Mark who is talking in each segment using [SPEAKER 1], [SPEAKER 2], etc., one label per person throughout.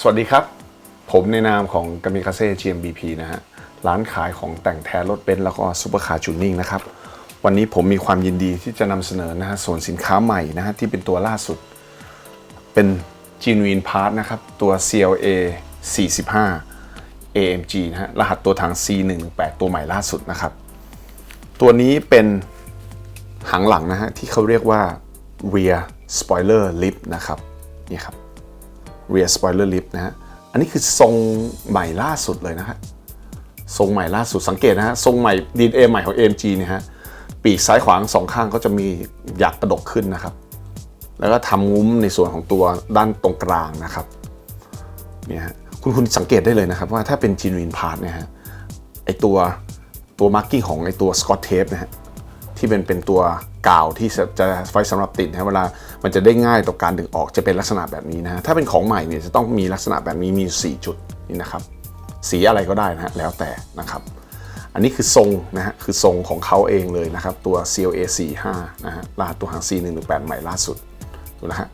[SPEAKER 1] สวัสดีครับ ผมในนามของกามิคาเซ่ GMBP นะฮะ ร้านขายของแต่งแท้รถเบนซ์แล้วก็ซูเปอร์คาร์จูนิ่งนะครับ วันนี้ผมมีความยินดีที่จะนำเสนอนะฮะส่วนสินค้าใหม่นะฮะที่เป็นตัวล่าสุด เป็น Genuine Part นะครับ ตัว CLA 45 AMG นะฮะ รหัสตัวถัง C118 ตัวใหม่ล่าสุดนะครับ ตัวนี้เป็นหางหลังนะฮะที่เขาเรียกว่า rear spoiler lip นะครับ นี่ครับ rear spoiler lip นะฮะ อันนี้คือทรงใหม่ล่าสุดเลยนะฮะ ทรงใหม่ล่าสุดสังเกตนะฮะ ทรงใหม่ DNA ใหม่ของ AMG เนี่ยฮะ ปีกซ้ายขวางสองข้างก็จะมีหยักกระดกขึ้นนะครับ แล้วก็ทำงุ้มในส่วนของตัวด้านตรงกลางนะครับ เนี่ยฮะ คุณคุณสังเกตได้เลยนะครับว่าถ้าเป็น genuine part เนี่ยฮะ ไอตัวตัวมาร์กิ้งของไอตัวสกอตเทปนะฮะ ที่เป็นเป็นตัวกาวที่จะไว้สำหรับติดนะเวลามันจะได้ง่ายต่อการดึงออกจะเป็นลักษณะแบบนี้นะถ้าเป็นของใหม่เนี่ยจะต้องมีลักษณะแบบนี้มี 4 จุดนี่นะครับ สีอะไรก็ได้นะฮะแล้วแต่นะครับ อันนี้คือทรงนะฮะคือทรงของเขาเองเลยนะครับ ตัว CLA 45นะฮะรหัสตัวหาง C118 ใหม่ล่าสุดดูนะฮะ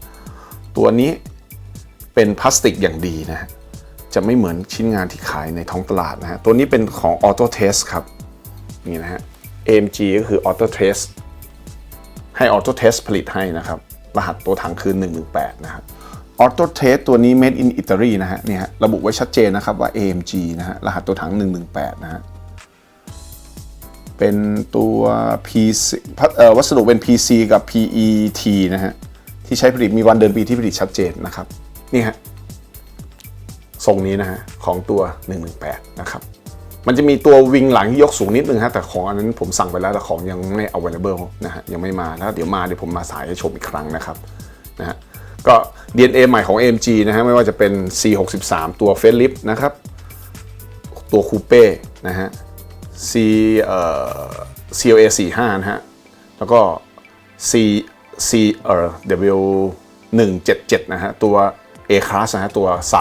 [SPEAKER 1] ตัวนี้เป็นพลาสติกอย่างดีนะฮะจะไม่เหมือนชิ้นงานที่ขายในท้องตลาดนะฮะตัวนี้เป็นของ Auto Test ครับนี่นะฮะ AMG ก็คือ Auto Test ให้ Auto Test ผลิตให้นะครับ รหัสตัวถังคือ 118 นะครับ Auto Test ตัวนี้ made in Italy นะฮะเนี่ยระบุไว้ชัดเจนนะครับว่า AMG นะฮะรหัสตัวถัง 118 นะฮะเป็นตัว PC พัดเอ่อวัสดุเป็น PC กับ PET นะฮะที่ใช้ผลิตมีวันเดือนปีที่ผลิตชัดเจนนะครับ นี่ฮะทรงนี้นะฮะของตัว 118 นะครับ มันจะมีตัววิงหลังที่ยกสูงนิดนึงฮะแต่ของอันนั้นผมสั่งไปแล้วแต่ของยังไม่ available นะฮะยังไม่มาแล้วเดี๋ยวมาเดี๋ยวผมมาสายให้ชมอีกครั้งนะครับนะฮะก็ DNA ใหม่ของ AMG นะฮะไม่ว่าจะเป็น C63 ตัวเฟ l ลิฟนะครับ ตัวคูเป้นะฮะ C เอ่อ CLA 45นะฮะแล้วก็ C C เอ่อ W 177นะฮะตัว A class นะฮะตัวซา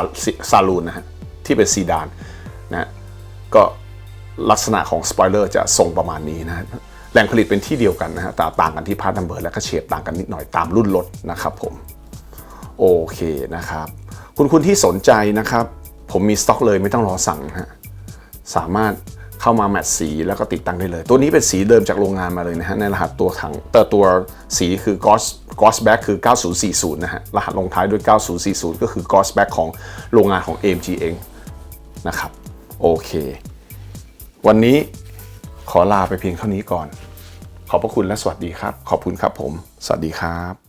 [SPEAKER 1] ซาลูนนะฮะที่เป็นซีดานนะฮะ ก็ลักษณะของสปอยเลอร์จะทรงประมาณนี้นะแหล่งผลิตเป็นที่เดียวกันนะฮะแต่ต่างกันที่พาร์ทนัมเบอร์และก็เฉดต่างกันนิดหน่อยตามรุ่นรถนะครับผม โอเคนะครับ คุณคุณที่สนใจนะครับ ผมมีสต็อกเลยไม่ต้องรอสั่งฮะสามารถเข้ามาแมทสีแล้วก็ติดตั้งได้เลย ตัวนี้เป็นสีเดิมจากโรงงานมาเลยนะฮะในรหัสตัวถังแต่ตัวสีคือ Gos Gos Back คือ 9040 นะฮะรหัสลงท้ายด้วย 9040 ก็คือ Gos Back ของโรงงานของ AMG เองนะครับ โอเค วันนี้ขอลาไปเพียงเท่านี้ก่อน ขอบพระคุณและสวัสดีครับ ขอบคุณครับผม สวัสดีครับ